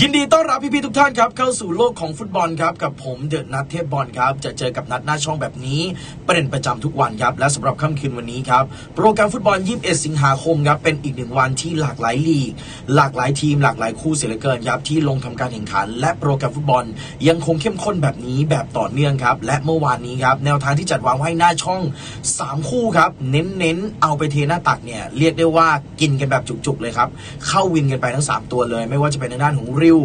ยินดีต้อนรับพี่ๆทุกท่านครับ เข้าสู่โลกของฟุตบอลครับ กับผมเดอะนัทเทพบอลครับ จะเจอกับนัดหน้าช่องแบบนี้เป็นประจำทุกวันครับ และสำหรับค่ำคืนวันนี้ครับ โปรแกรมฟุตบอล 21 สิงหาคมครับ เป็นอีกหนึ่งวันที่หลากหลายลีก หลากหลายทีมหลากหลายคู่เสียเหลือเกินครับ ที่ลงทำการแข่งขัน และโปรแกรมฟุตบอล ยังคงเข้มข้นแบบนี้แบบต่อเนื่องครับ และเมื่อวานนี้ครับแนวทางที่จัดวางไว้หน้าช่อง 3 คู่ครับ เน้นๆเอาไปเทหน้าตักเนี่ยเรียกได้ว่ากินกันแบบจุกๆเลยครับเข้าวินกันไปทั้งสามตัวเลย ไม่ว่าจะเป็นในด้านของริว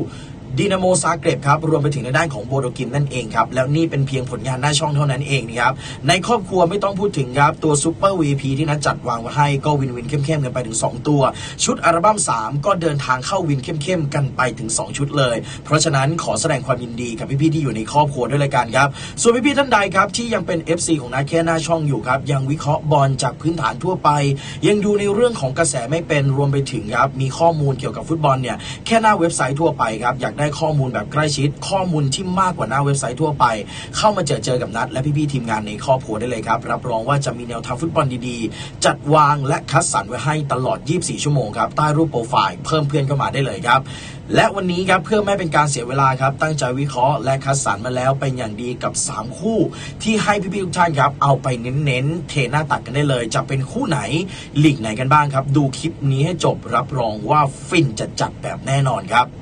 ดินาโมซาเกร็บครับรวมไปถึงในด้านของโบโดกิมนั่นเองครับแล้วนี่เป็นเพียงผลงานหน้าช่องเท่านั้นเองนะครับในครอบครัวไม่ต้องพูดถึงครับตัวซูเปอร์ VP ที่นัดจัดวางไว้ให้ก็วินวินเข้มๆกันไปถึง 2 ตัว ชุดอัลบั้ม 3 ก็เดินทางเข้าวินเข้มๆกันไปถึง 2 ชุดเลย เพราะฉะนั้นขอแสดงความยินดีกับพี่ๆที่อยู่ในครอบครัวด้วยเลยกันครับส่วนพี่ๆท่านใดครับที่ยังเป็น FC ของนัดแค่หน้าช่องอยู่ครับยังวิเคราะห์บอลจากพื้นฐานทั่วไป ยังดูในเรื่องของกระแสไม่เป็นรวมไปถึงครับมีข้อมูลเกี่ยวกับฟุตบอลเนี่ยแค่หน้าเว็บไซต์ทั่วไปครับอยากได้ข้อมูลแบบใกล้ชิด ข้อมูลที่มากกว่าหน้าเว็บไซต์ทั่วไป เข้ามาเจอเจอกับนัด และพี่ๆทีมงานในครอบครัวได้เลยครับ รับรองว่าจะมีแนวทางฟุตบอลดีๆ จัดวางและคัดสรรไว้ให้ตลอด 24 ชั่วโมงครับ ใต้รูปโปรไฟล์เพิ่มเพื่อนเข้ามาได้เลยครับ และวันนี้ครับเพื่อไม่เป็นการเสียเวลาครับตั้งใจวิเคราะห์และคัดสรรมาแล้วเป็นอย่างดีกับ 3 คู่ ที่ให้พี่ๆทุกท่านครับเอาไปเน้นๆเทหน้าตักกันได้เลย จะเป็นคู่ไหนลีกไหนกันบ้างครับ ดูคลิปนี้ให้จบรับรองว่าฟินจัดจัดๆแบบแน่นอนครับ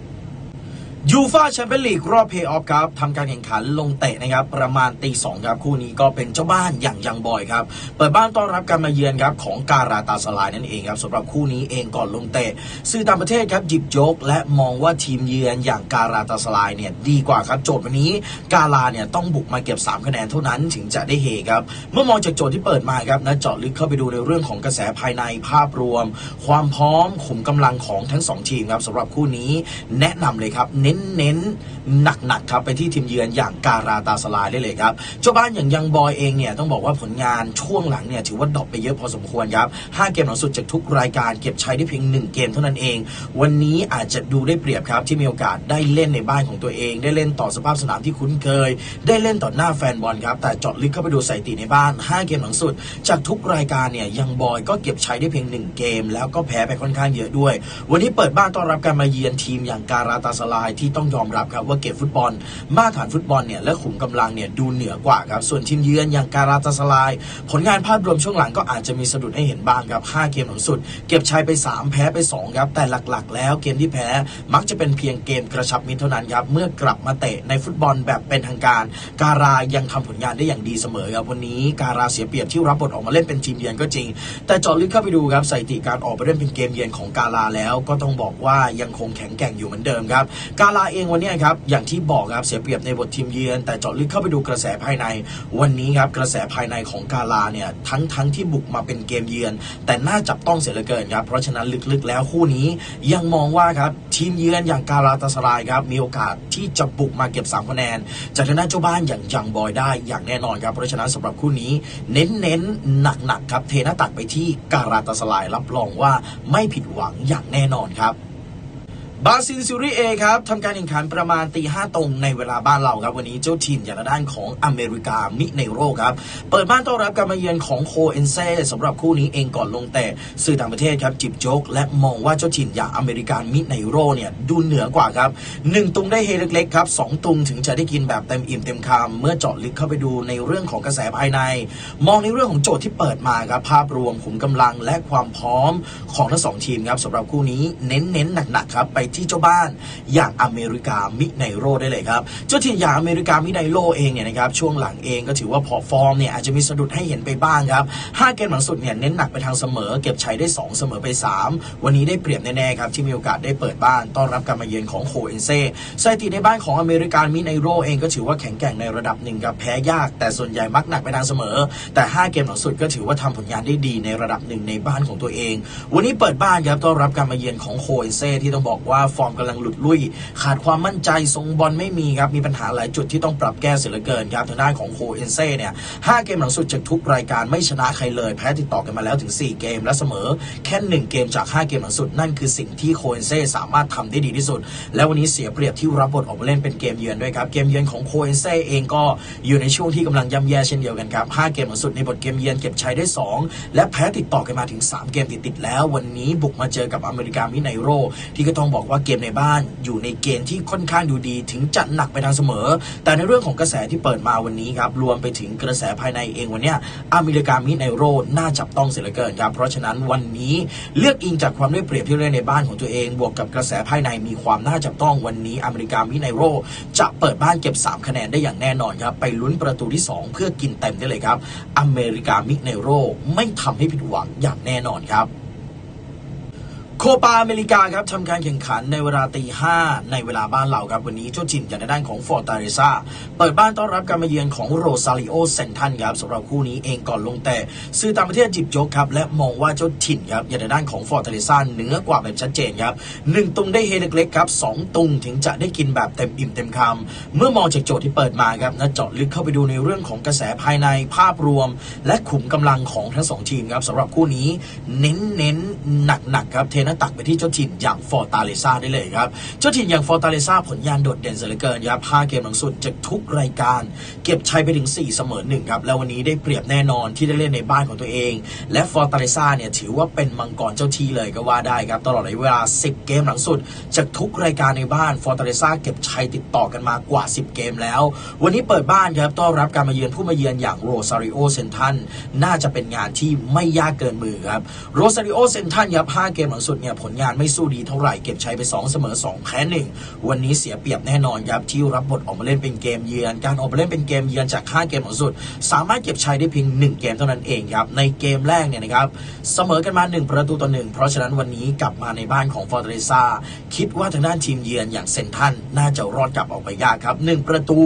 ยูฟาแชมเปี้ยนลีกรอบเพย์ออฟครับทำการแข่งขันลงเตะนะครับ ประมาณตีสองครับ คู่นี้ก็เป็นเจ้าบ้านอย่างยังบอยครับ เปิดบ้านต้อนรับการมาเยือนครับ ของการาตาสลายนั่นเองครับสำหรับคู่นี้เองก่อนลงเตะสื่อต่างประเทศครับหยิบยก และมองว่าทีมเยือนอย่างการาตาสลายเนี่ยดีกว่าครับโจทย์วันนี้ กาลาเนี่ยต้องบุกมาเก็บ 3 คะแนนเท่านั้นถึงจะได้เฮครับเมื่อมองจากโจทย์ที่เปิดมาครับนะเจาะลึกเข้าไปดูในเรื่องของกระแสภายในภาพรวม ความพร้อมขุมกำลังของทั้งสองทีมครับสำหรับคู่นี้แนะนำเลยครับเน้นๆหนักๆครับไปที่ทีมเยือนอย่างการาตาสลายได้เลยครับเจ้าบ้านอย่างยังบอยเองเนี่ยต้องบอกว่าผลงานช่วงหลังเนี่ยถือว่าดรอปไปเยอะพอสมควรครับ5เกมหลังสุดจากทุกรายการเก็บใช้ได้เพียง1เกมเท่านั้นเอง วันนี้อาจจะดูได้เปรียบครับที่มีโอกาสได้เล่นในบ้านของตัวเอง ได้เล่นต่อสภาพสนามที่คุ้นเคย ได้เล่นต่อหน้าแฟนบอลครับแต่เจาะลึกเข้าไปดูสถิติในบ้าน 5 เกมหลังสุด จากทุกรายการเนี่ยยังบอยก็เก็บใช้ได้เพียง 1 เกม แล้วก็แพ้ไปค่อนข้างเยอะด้วย วันนี้เปิดบ้านต้อนรับการมาเยือนทีมอย่างการาตาสลายที่ต้องยอมรับครับว่าเก็บฟุตบอล มาตรฐานฟุตบอลเนี่ยและขุมกำลังเนี่ยดูเหนือกว่าครับส่วนทีมเยือนอย่างการาตาสลาย ผลงานภาพรวมช่วงหลังก็อาจจะมีสะดุดให้เห็นบ้างครับ5เกมหลังสุด เก็บชัยไป 3 แพ้ไป2ครับแต่หลักๆ แล้วเกมที่แพ้มักจะเป็นเพียงเกมกระชับมิตรเท่านั้นครับเมื่อกลับมาเตะในฟุตบอลแบบเป็นทางการ การายังทำผลงานได้อย่างดีเสมอครับวันนี้การาเสียเปรียบที่รับบทออกมาเล่นเป็นทีมเยือนก็จริง แต่เจาะลึกเข้าไปดูครับสถิติการออกไปเล่นเป็นเกมเยือนของกาลาแล้ว ก็ต้องบอกว่ายังคงแข็งแกร่งอยู่เหมือนเดิมครับกาลาเองวันนี้ครับอย่างที่บอกครับเสียเปรียบในบททีมเยือน แต่เจาะลึกเข้าไปดูกระแสภายใน วันนี้ครับกระแสภายในของกาลาเนี่ยทั้งทั้งที่บุกมาเป็นเกมเยือน แต่น่าจับต้องเสียเหลือเกินครับเพราะฉะนั้นลึกๆแล้วคู่นี้ยังมองว่าครับทีมเยือนอย่างกาลาตาสรายครับมีโอกาสที่จะบุกมาเก็บ3คะแนนจากทางด้านเจ้าบ้านอย่างยังบอยได้อย่างแน่นอนครับเพราะฉะนั้นสำหรับคู่นี้ เน้นๆหนักๆครับเทน้าตักไปที่การาตาสลายรับรองว่าไม่ผิดหวังอย่างแน่นอนครับ บราซิลซิรีเอครับทำการแข่งขันประมาณตีห้าตรงในเวลาบ้านเราครับ วันนี้เจ้าทีมอย่างด้านของอเมริกามิเนโรครับ เปิดบ้านต้อนรับการมาเยือนของโคเอนเซ่สำหรับคู่นี้เองก่อนลงแต่สื่อต่างประเทศครับ จิบโจกและมองว่าเจ้าทีมอย่างอเมริกันมิเนโรเนี่ยดูเหนือกว่าครับหนึ่งตุงได้เฮเล็กๆครับสองตุงถึงจะได้กินแบบเต็มอิ่มเต็มคำเมื่อเจาะลึกเข้าไปดูในเรื่องของกระแสภายใน มองในเรื่องของโจทย์ที่เปิดมาครับภาพรวมขุมกำลังและความพร้อมของทั้งสองทีมครับสำหรับคู่นี้เน้นๆหนักๆครับไปที่เจ้าบ้านอย่างอเมริกามิไนโรได้เลยครับเจ้าทีมอย่างอเมริกามิไนโรเองเนี่ยนะครับช่วงหลังเองก็ถือว่าพอฟอร์มเนี่ยอาจจะมีสะดุดให้เห็นไปบ้างครับ5เกมหลังสุดเนี่ยเน้นหนักไปทางเสมอ เก็บชัยได้ 2 เสมอไป 3 วันนี้ได้เปรียบแน่ๆครับที่มีโอกาสได้เปิดบ้านต้อนรับการมาเยือนของโคเอนเซ่สถิติในบ้านของอเมริกามิไนโรเองก็ถือว่าแข็งแกร่งในระดับหนึ่งครับแพ้ยาก แต่ส่วนใหญ่มักหนักไปทางเสมอ แต่ 5 เกมหลังสุดก็ถือว่าทำผลงานได้ดีในระดับหนึ่งในบ้านของตัวเอง วันนี้เปิดบ้านครับต้อนรับการมาเยือนของโคเอนเซ่ที่ต้องบอกว่าฟอร์มกำลังหลุดลุ่ย ขาดความมั่นใจทรงบอลไม่มีครับ มีปัญหาหลายจุดที่ต้องปรับแก้เสียเหลือเกินครับ ทางด้านของโคเอนเซ่เนี่ยห้าเกมหลังสุดจากทุกรายการไม่ชนะใครเลย แพ้ติดต่อกันมาแล้วถึง 4 เกมและเสมอ แค่ 1 เกมจาก 5 เกมหลังสุด นั่นคือสิ่งที่โคเอนเซ่สามารถทำได้ดีที่สุด และวันนี้เสียเปรียบที่รับบทออกมาเล่นเป็นเกมเยือนด้วยครับ เกมเยือนของโคเอนเซ่เองก็อยู่ในช่วงที่กำลังย่ำแย่เช่นเดียวกันครับห้าเกมหลังสุดในบทเกมเยือนเก็บชัยได้ 2 และแพ้ติดต่อกันมาถึง 3 เกมติดๆแล้ว วันนี้บุกมาเจอกับอเมริกามิไนโรที่ก็ต้องบอกว่าเกมในบ้านอยู่ในเกณฑ์ที่ค่อนข้างดูดี ถึงจะหนักไปทางเสมอ แต่ในเรื่องของกระแสที่เปิดมาวันนี้ครับรวมไปถึงกระแสภายในเองวันนี้อเมริกามิไนโรน่าจับต้องเสียเหลือเกินครับเพราะฉะนั้นวันนี้เลือกอิงจากความได้เปรียบที่เล่นในบ้านของตัวเอง บวกกับกระแสภายในมีความน่าจับต้องวันนี้อเมริกามิไนโรจะเปิดบ้านเก็บ 3 คะแนนได้อย่างแน่นอนครับไปลุ้นประตูที่ 2 เพื่อกินเต็มได้เลยครับอเมริกามิไนโรไม่ทำให้ผิดหวังอย่างแน่นอนครับ โคปาอเมริกาครับทำการแข่งขันในเวลาตีห้าในเวลาบ้านเราครับ วันนี้เจ้าถิ่นจากในด้านของฟอร์ตาเรซาเปิดบ้านต้อนรับการมาเยือนของโรซาริโอเซนทันครับสำหรับคู่นี้เองก่อนลงแต่สื่อต่างประเทศจิบยกครับ และมองว่าเจ้าถิ่นครับอย่างในด้านของฟอร์ตาเรซาเหนือกว่าแบบชัดเจนครับหนึ่งตุงได้เฮเล็กๆครับสองตุงถึงจะได้กินแบบเต็มอิ่มเต็มคำเมื่อมองจากโจทย์ที่เปิดมาครับและเจาะลึกเข้าไปดูในเรื่องของกระแสภายในภาพรวม และขุมกำลังของทั้งสองทีมครับสำหรับคู่นี้ เน้นเน้นหนักหนักๆครับเทหน้าตักไปที่เจ้าถิ่นอย่างฟอร์ตาเลซาได้เลยครับ เจ้าถิ่นอย่างฟอร์ตาเลซาผลงานโดดเด่นเสียเหลือเกินครับ5เกมหลังสุดจากทุกรายการ เก็บชัยไปถึง 4 เสมอหนึ่งครับ แล้ววันนี้ได้เปรียบแน่นอนที่ได้เล่นในบ้านของตัวเอง และฟอร์ตาเลซาเนี่ยถือว่าเป็นมังกรเจ้าที่เลยก็ว่าได้ครับ ตลอดระยะเวลา 10 เกมหลังสุด จากทุกรายการในบ้านฟอร์ตาเลซาเก็บชัยติดต่อกันมากว่า 10 เกมแล้ว วันนี้เปิดบ้านครับต้อนรับการมาเยือนผู้มาเยือนอย่างโรซาริโอเซนทันน่าจะเป็นงานที่ไม่ยากเกินมือครับโรซาริโอเซนทันครับ5เกมหลังสุดเนี่ยผลงานไม่สู้ดีเท่าไหร่เก็บชัยไป 2 เสมอ 2 แพ้1วันนี้เสียเปรียบแน่นอนครับที่รับบทออกมาเล่นเป็นเกมเยือนการออกมาเล่นเป็นเกมเยือนจาก5เกมหลังสุด สามารถเก็บชัยได้เพียง 1 เกมเท่านั้นเองครับในเกมแรกเนี่ยนะครับเสมอกันมา 1 ประตูต่อหนึ่งเพราะฉะนั้นวันนี้กลับมาในบ้านของฟอร์เตเรซาคิดว่าทางด้านทีมเยือนอย่างเซนทันน่าจะรอดกลับออกไปยากครับหนึ่งประตู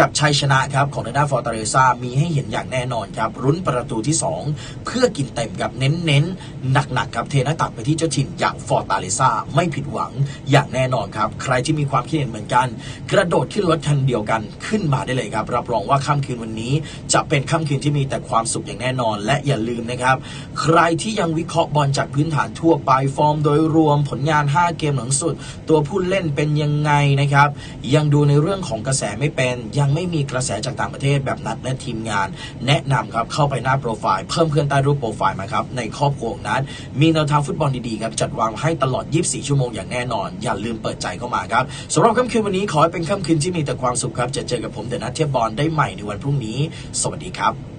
กับชัยชนะครับของทางด้านฟอร์เตเรซามีให้เห็นอย่างแน่นอนครับรุ้นประตูที่ 2 เพื่อกินเต็มกับเน้นๆหนักๆครับเทน้าตักไปที่เจ้าถิ่นอย่างฟอร์ตาเลซาไม่ผิดหวังอย่างแน่นอนครับ ใครที่มีความคิดเห็นเหมือนกัน กระโดดขึ้นรถคันเดียวกันขึ้นมาได้เลยครับ รับรองว่าค่ำคืนวันนี้ จะเป็นค่ำคืนที่มีแต่ความสุขอย่างแน่นอน และอย่าลืมนะครับ ใครที่ยังวิเคราะห์บอลจากพื้นฐานทั่วไปฟอร์มโดยรวมผลงาน 5 เกมหลังสุด ตัวผู้เล่นเป็นยังไงนะครับ ยังดูในเรื่องของกระแสไม่เป็น ยังไม่มีกระแสจากต่างประเทศแบบนัดและทีมงาน แนะนำครับเข้าไปหน้าโปรไฟล์เพิ่มเพื่อนใต้รูปโปรไฟล์มาครับในครอบครัวนัดมีแนวทางฟุตบอลดีๆครับจัดวางให้ตลอด 24 ชั่วโมงอย่างแน่นอน อย่าลืมเปิดใจเข้ามาครับสำหรับค่ำคืนวันนี้ขอให้เป็นค่ำคืนที่มีแต่ความสุขครับจะเจอกับผมเดนัทเทียบบอลได้ใหม่ในวันพรุ่งนี้ สวัสดีครับ